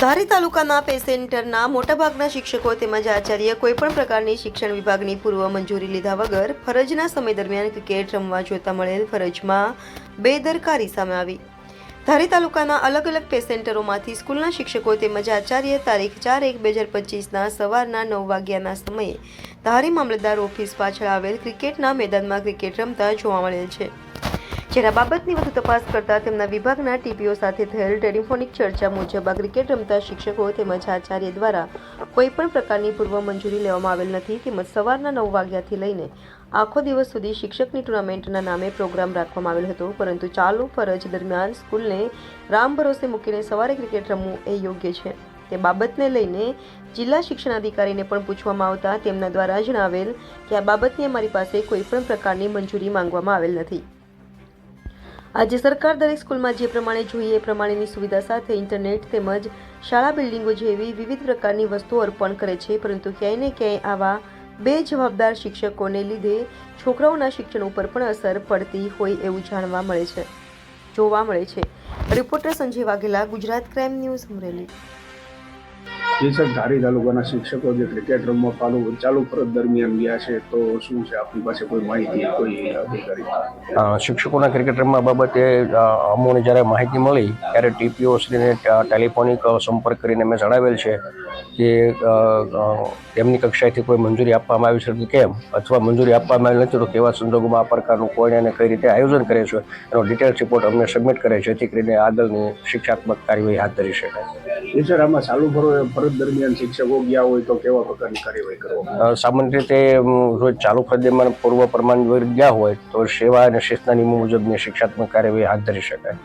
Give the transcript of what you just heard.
ધારી તાલુકાના પે સેન્ટરના મોટાભાગના શિક્ષકો તેમજ આચાર્ય કોઈપણ પ્રકારની શિક્ષણ વિભાગની પૂર્વ મંજૂરી લીધા વગર ફરજના સમય દરમિયાન ક્રિકેટ રમવા જોતા મળેલ ફરજમાં બેદરકારી સામે આવી. ધારી તાલુકાના અલગ અલગ પે સેન્ટરોમાંથી સ્કૂલના શિક્ષકો તેમજ આચાર્ય તારીખ ચાર એક બે હજાર પચીસના સવારના નવ વાગ્યાના સમયે ધારી મામલતદાર ઓફિસ પાછળ આવેલ ક્રિકેટના મેદાનમાં ક્રિકેટ રમતા જોવા મળેલ છે. જેના બાબતની વધુ તપાસ કરતા તેમના વિભાગના ટીપીઓ સાથે થયેલ ટેલિફોનિક ચર્ચા મુજબ આ ક્રિકેટ રમતા શિક્ષકો તેમજ આચાર્ય દ્વારા કોઈપણ પ્રકારની પૂર્વ મંજૂરી લેવામાં આવેલ નથી તેમજ સવારના નવ વાગ્યાથી લઈને આખો દિવસ સુધી શિક્ષકની ટુર્નામેન્ટના નામે પ્રોગ્રામ રાખવામાં આવેલ હતો. પરંતુ ચાલુ ફરજ દરમિયાન સ્કૂલને રામ ભરોસે મૂકીને સવારે ક્રિકેટ રમવું એ યોગ્ય છે. તે બાબતને લઈને જિલ્લા શિક્ષણ અધિકારીને પણ પૂછવામાં આવતા તેમના દ્વારા જણાવેલ કે આ બાબતની અમારી પાસે કોઈપણ પ્રકારની મંજૂરી માંગવામાં આવેલ નથી. આજે સરકાર દરેક સ્કૂલમાં જે પ્રમાણે જોઈએ એ પ્રમાણેની સુવિધા સાથે ઇન્ટરનેટ તેમજ શાળા બિલ્ડિંગો જેવી વિવિધ પ્રકારની વસ્તુઓ અર્પણ કરે છે, પરંતુ ક્યાંય ને ક્યાંય આવા બે જવાબદાર શિક્ષકોને લીધે છોકરાઓના શિક્ષણ ઉપર પણ અસર પડતી હોય એવું જાણવા મળે છે, જોવા મળે છે. Reporter Sanjay Vaghela, Gujarat crime news Amreli. Sir Dhari તાલુકાના શિક્ષકો જે ક્રિકેટ રમવા ચાલુ ચાલુ ફરજ દરમિયાન ગયા છે તો શું છે? આપની પાસે કોઈ માહિતી કોઈ અધિકારી? શિક્ષકોના ક્રિકેટ રમવા બાબતે અમોને જ્યારે માહિતી મળી ત્યારે ટીપીઓ શ્રીને ટેલિફોનિક સંપર્ક કરીને મેં જણાવેલ છે કે તેમની કક્ષાએથી કોઈ મંજૂરી આપવામાં આવી છે કે કેમ? અથવા મંજૂરી આપવામાં આવી નથી તો કેવા સંજોગોમાં આ પ્રકારનું કોઈને અને કઈ રીતે આયોજન કરે છે? એનો ડિટેલ રિપોર્ટ અમને સબમિટ કરે છે જેથી કરીને આગળની શિક્ષાત્મક કાર્યવાહી હાથ ધરી શકાય. જી સર આમાં ચાલુ ફરજ ફરજ દરમિયાન શિક્ષકો ગયા હોય તો કેવા પ્રકારની કાર્યવાહી કરવામાં સામાન્ય રીતે રોજ ચાલુ દરમિયાન પૂર્વ પ્રમાણ ગયા હોય તો સેવા અને શિસ્તના નિયમો મુજબની શિક્ષાત્મક કાર્યવાહી હાથ ધરી શકાય.